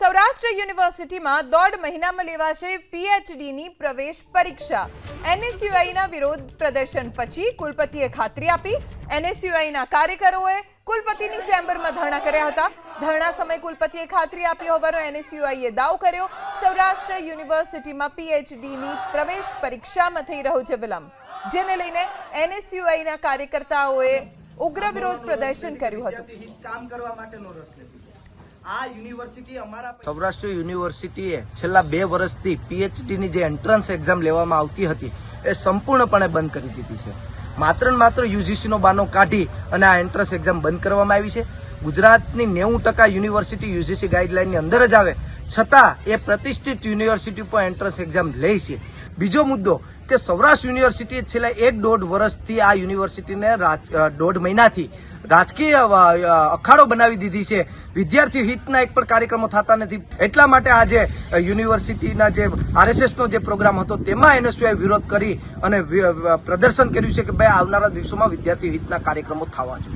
સૌરાષ્ટ્ર યુનિવર્સિટીમાં દોઢ મહિનામાં લેવાશે પીએચડીની પ્રવેશ પરીક્ષા. એનએસયુઆઈના વિરોધ પ્રદર્શન પછી કુલપતિએ ખાતરી આપી. એનએસયુઆઈના કાર્યકરોએ કુલપતિની ચેમ્બરમાં ધરણા કર્યા હતા. ધરણા સમયે કુલપતિએ ખાતરી આપી હોવાનો એનએસયુઆઈએ દાવ કર્યો. સૌરાષ્ટ્ર યુનિવર્સિટીમાં પીએચડીની પ્રવેશ પરીક્ષામાં થઈ રહ્યો છે વિલંબ. જેને લઈને એનએસયુઆઈના કાર્યકર્તાઓએ ઉગ્ર વિરોધ પ્રદર્શન કર્યું હતું. કામ કરવા માટેનો આ યુનિવર્સિટી અમારા સૌરાષ્ટ્ર યુનિવર્સિટીએ છેલ્લા બે વર્ષથી પીએચડીની જે એન્ટ્રન્સ એક્ઝામ લેવામાં આવતી હતી, એ સંપૂર્ણપણે બંધ કરી દીધી છે. માત્ર ને માત્ર યુજીસીનો બાનો કાઢી અને આ એન્ટ્રન્સ એક્ઝામ બંધ કરવામાં આવી છે. ગુજરાતની નેવું ટકા યુનિવર્સિટી યુજીસી ગાઈડલાઈનની અંદર જ આવે. છતાં એ પ્રતિષ્ઠિત યુનિવર્સિટી પર એન્ટ્રન્સ એક્ઝામ લે છે. બીજો મુદ્દો કે સૌરાષ્ટ્ર યુનિવર્સિટીએ છેલ્લા એક દોઢ વર્ષથી આ યુનિવર્સિટીને દોઢ મહિનાથી રાજકીય અખાડો બનાવી દીધી છે. વિદ્યાર્થી હિતના એક પણ કાર્યક્રમો થતા નથી. એટલા માટે આજે યુનિવર્સિટીના જે આરએસએસનો જે પ્રોગ્રામ હતો તેમાં એનએસયુઆઈ વિરોધ કરી અને પ્રદર્શન કર્યું છે કે ભાઈ આવનારા દિવસોમાં વિદ્યાર્થી હિતના કાર્યક્રમો થવા જોઈએ.